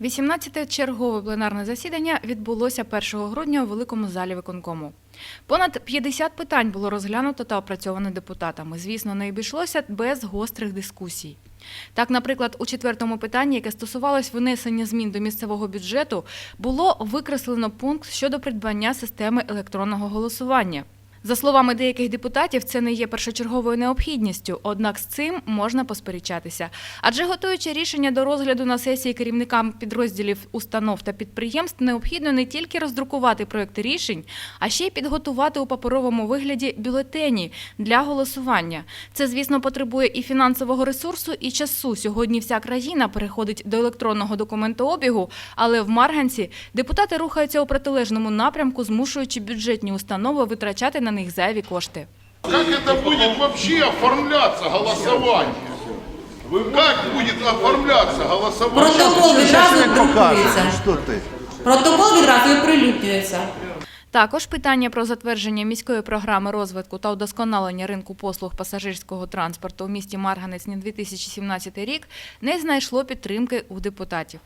18-те чергове пленарне засідання відбулося 1 грудня у Великому залі виконкому. Понад 50 питань було розглянуто та опрацьовано депутатами. Звісно, не обійшлося без гострих дискусій. Так, наприклад, у четвертому питанні, яке стосувалось винесення змін до місцевого бюджету, було викреслено пункт щодо придбання системи електронного голосування. За словами деяких депутатів, це не є першочерговою необхідністю, однак з цим можна посперечатися. Адже готуючи рішення до розгляду на сесії керівникам підрозділів установ та підприємств, необхідно не тільки роздрукувати проекти рішень, а ще й підготувати у паперовому вигляді бюлетені для голосування. Це, звісно, потребує і фінансового ресурсу, і часу. Сьогодні вся країна переходить до електронного документообігу, але в Марганці депутати рухаються у протилежному напрямку, змушуючи бюджетні установи витрачати на них зайві кошти. Как это будет вообще оформляться голосование? Как будет оформляться голосование? Протокол відразу друкується. Протокол відразу і. Також питання про затвердження міської програми розвитку та удосконалення ринку послуг пасажирського транспорту у місті Марганець на 2017 рік не знайшло підтримки у депутатів.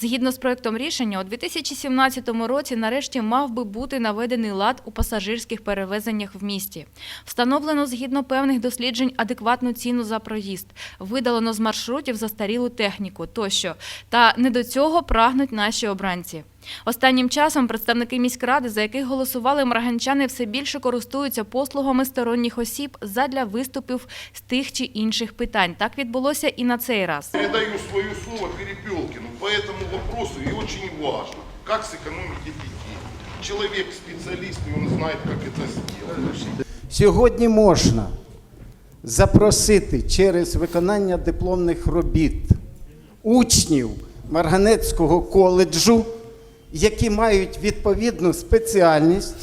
Згідно з проектом рішення, у 2017 році нарешті мав би бути наведений лад у пасажирських перевезеннях в місті. Встановлено згідно певних досліджень адекватну ціну за проїзд, видалено з маршрутів застарілу техніку тощо. Та не до цього прагнуть наші обранці. Останнім часом представники міськради, за яких голосували марганчани, все більше користуються послугами сторонніх осіб задля виступів з тих чи інших питань. Так відбулося і на цей раз. Передаю свое слово Перепелкину по этому вопросу и очень важно, как сэкономить эти деньги. Человек специалист, и он знает, как это сделать. Сьогодні можна запросити через виконання дипломних робіт учнів Марганецького коледжу, які мають відповідну спеціальність,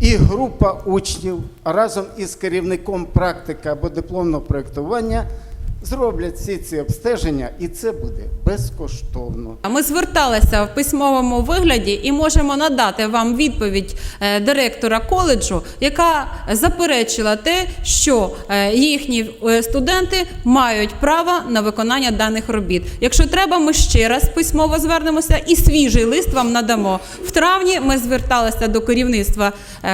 і група учнів разом із керівником практики або дипломного проєктування зроблять всі ці обстеження, і це буде безкоштовно. Ми зверталися в письмовому вигляді і можемо надати вам відповідь е, директора коледжу, яка заперечила те, що е, їхні е, студенти мають право на виконання даних робіт. Якщо треба, ми ще раз письмово звернемося і свіжий лист вам надамо. В травні ми зверталися до керівництва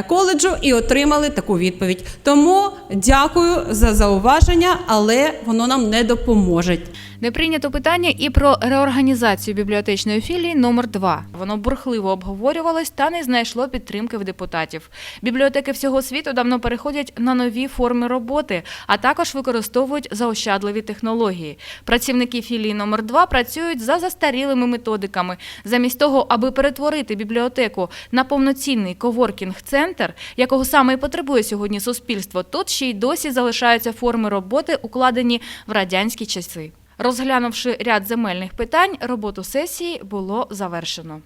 коледжу і отримали таку відповідь. Тому дякую за зауваження, але воно нам не допоможе. Не прийнято питання і про реорганізацію бібліотечної філії номер 2 Воно бурхливо обговорювалось та не знайшло підтримки в депутатів. Бібліотеки всього світу давно переходять на нові форми роботи, а також використовують заощадливі технології. Працівники філії номер 2 працюють за застарілими методиками. Замість того, аби перетворити бібліотеку на повноцінний коворкінг-центр, якого саме і потребує сьогодні суспільство, тут ще й досі залишаються форми роботи, укладені в радянські часи. Розглянувши ряд земельних питань, роботу сесії було завершено.